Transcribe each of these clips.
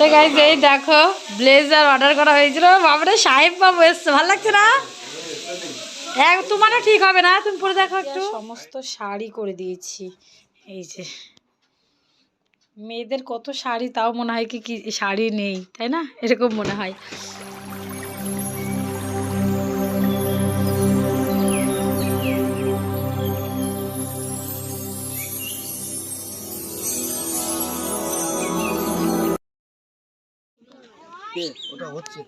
তো গাইজ এই দেখো ব্লেজার অর্ডার করা হয়েছিল। সাহেব বাবু এসছে, ভালো লাগছে না? তোমারও ঠিক হবে না? তুমি পরে দেখো একটু। সমস্ত শাড়ি করে দিয়েছি। এই যে, মেয়েদের কত শাড়ি, তাও মনে হয় কি শাড়ি নেই, তাই না? এরকম মনে হয়। ওটা হচ্ছে।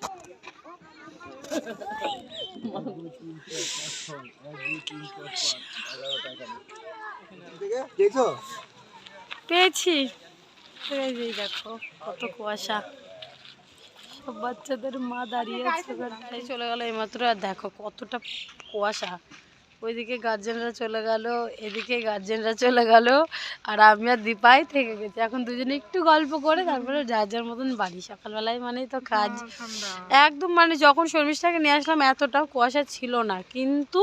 পেয়েছি? দেখো কত কুয়াশা। সব বাচ্চাদের মা দাঁড়িয়ে আছে। চলে গেল এইমাত্র আর দেখো কতটা কুয়াশা। ওইদিকে গার্জেনরা চলে গেল এদিকে গার্জেনরা চলে গেল আর আমি আর দীপাই থেকে গেছি। এখন দুজনে একটু গল্প করে তারপরে যার যার মতন বাড়ি। সকালবেলায় মানেই তো কাজ। একদম মানে যখন শর্মিষ্ঠাকে নিয়ে আসলাম এতটাও কুয়াশা ছিল না। কিন্তু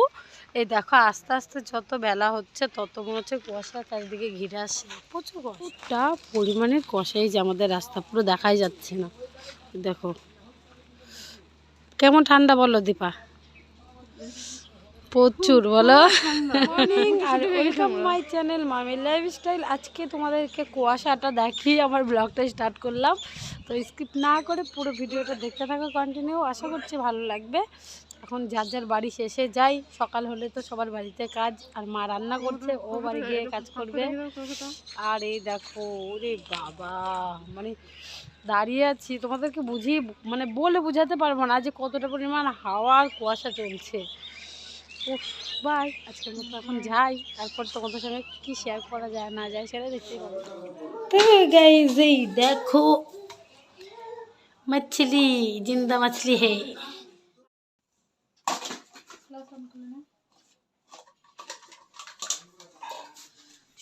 এই দেখো আস্তে আস্তে যত বেলা হচ্ছে তত মনে হচ্ছে কুয়াশা চারিদিকে ঘিরে আসছে। প্রচুর কুয়াশা। পরিমাণে কুয়াশাই যে আমাদের রাস্তা পুরো দেখাই যাচ্ছে না। দেখো। কেমন ঠান্ডা বলো দীপা? প্রচুর বলো। মাই চ্যানেল মামি লাইফস্টাইল আজকে তোমাদেরকে কুয়াশাটা দেখিয়ে আমার ব্লগটা স্টার্ট করলাম। তো স্কিপ না করে পুরো ভিডিওটা দেখতে থাকো কন্টিনিউ আশা করছি ভালো লাগবে। এখন যার যার বাড়ি শেষে যাই সকাল হলে তো সবার বাড়িতে কাজ আর মা রান্না করছে ও বাড়ি গিয়ে কাজ করবে। আর এই দেখো ওরে বাবা মানে দাঁড়িয়ে আছি তোমাদেরকে বুঝিয়ে মানে বলে বোঝাতে পারব না যে কতটা পরিমাণ হাওয়া আর কুয়াশা চলছে। বাই আজকের মতো এখন যাই, তারপর তোমাদের সঙ্গে কী শেয়ার করা যায়, না যায় সেটা দেখতে পাবো। তো গাইজ এই দেখো, মাছলি, জিন্দা মাছলি হে।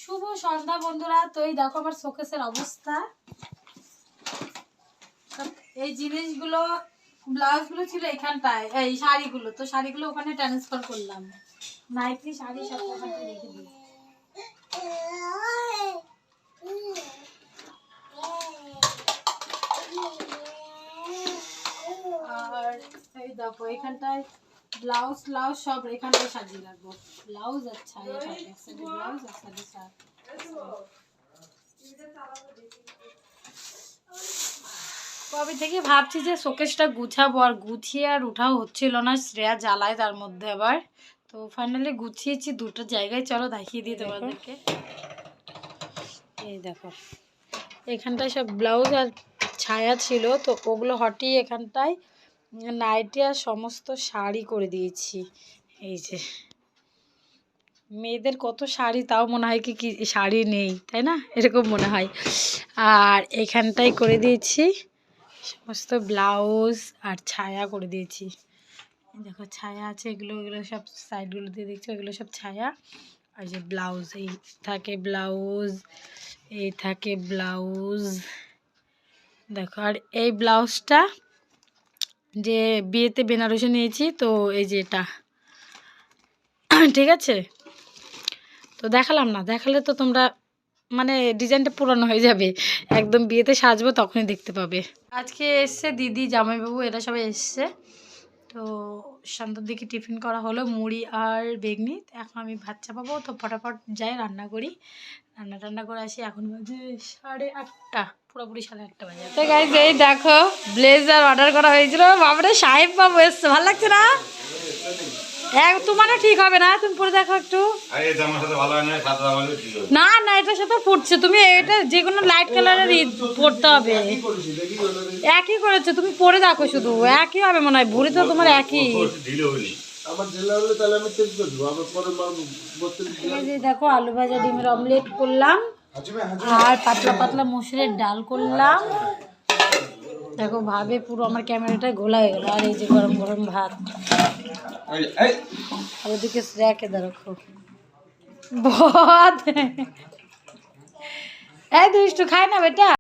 শুভ সন্ধ্যা বন্ধুরা, তো এই দেখো আমার শোকেসের অবস্থা। এই জিনিসগুলো ব্লাউজগুলো ছিল এখানটায়, এই শাড়িগুলো। তো শাড়িগুলো ওখানে ট্রান্সফার করলাম। নাইটি শাড়ি সব ওখানে আর এই দেখো, এখানটায় ব্লাউজ ব্লাউজ সব এখানটায় সাজিয়ে রাখব। ব্লাউজ সাইডে ব্লাউজ ছায়া কবে থেকে ভাবছি যে শোকেসটা গুছাবো আর গুছিয়ে আর উঠাও হচ্ছিল না, শ্রেয়া জ্বালায় তার মধ্যে আবার। তো ফাইনালি গুছিয়েছি দুটো জায়গায়, চলো দেখিয়ে দিই তোমাদেরকে। এই দেখো, এখানটায় সব ব্লাউজ আর ছায়া ছিল, তো ওগুলো হটিয়ে এখানটায় নাইটি আর সমস্ত শাড়ি করে দিয়েছি। এই যে, মেয়েদের কত শাড়ি, তাও মনে হয় কি কি শাড়ি নেই, তাই না? এরকম মনে হয়। আর এখানটায় করে দিয়েছি সমস্ত ব্লাউজ আর ছায়া করে দিয়েছি। দেখো, ছায়া আছে, এগুলো এগুলো সব সাইডগুলো দিয়ে দেখছ, এগুলো সব ছায়া। আর যে ব্লাউজ, এই থাকে ব্লাউজ, এই থাকে ব্লাউজ। দেখো, আর এই ব্লাউজটা যে বিয়েতে বেনারসে নিয়েছি, তো এই যে এটা। ঠিক আছে? তো দেখালাম না, দেখালে তো তোমরা মানে ডিজাইনটা পুরানো হয়ে যাবে। একদম বিয়েতে সাজবো তখনই দেখতে পাবে। আজকে এসছে দিদি, জামাইবাবু, এরা সবাই এসছে। তো সন্ধ্যার দিকে টিফিন করা হলো মুড়ি আর বেগনি। এখন আমি ভাত চাপাবো, তো ফটাফট যাই রান্না করি। রান্না টান্না করে আসি, এখন বাজে সাড়ে আটটা, পুরোপুরি সাড়ে আটটা বাজে। তো গাইজ এই দেখো ব্লেজার অর্ডার করা হয়েছিল। বাবারে সাহেব বাবু এসছে, ভালো লাগছে না? এক তোমারও ঠিক হবে না তুমি পরে দেখো একটু। না না না এটার সাথে ফুটছে তুমি এটা যে কোনো লাইট কালারের পরতে হবে। একই করেছ তুমি পরে দেখো শুধু একই হবে মনে হয় ভুড়ি তো তোমার একই। দেখো আলু ভাজা ডিমের অমলেট করলাম আর পাতলা পাতলা মসুরের ডাল করলাম। দেখো ভাবে পুরো আমার ক্যামেরাটা ঘোলা হয়ে গেল আর এই যে গরম গরম ভাত। আর ওদিকে শ্রেয়াকে দেখো ভাত এই দুষ্টু খায় না বেটা?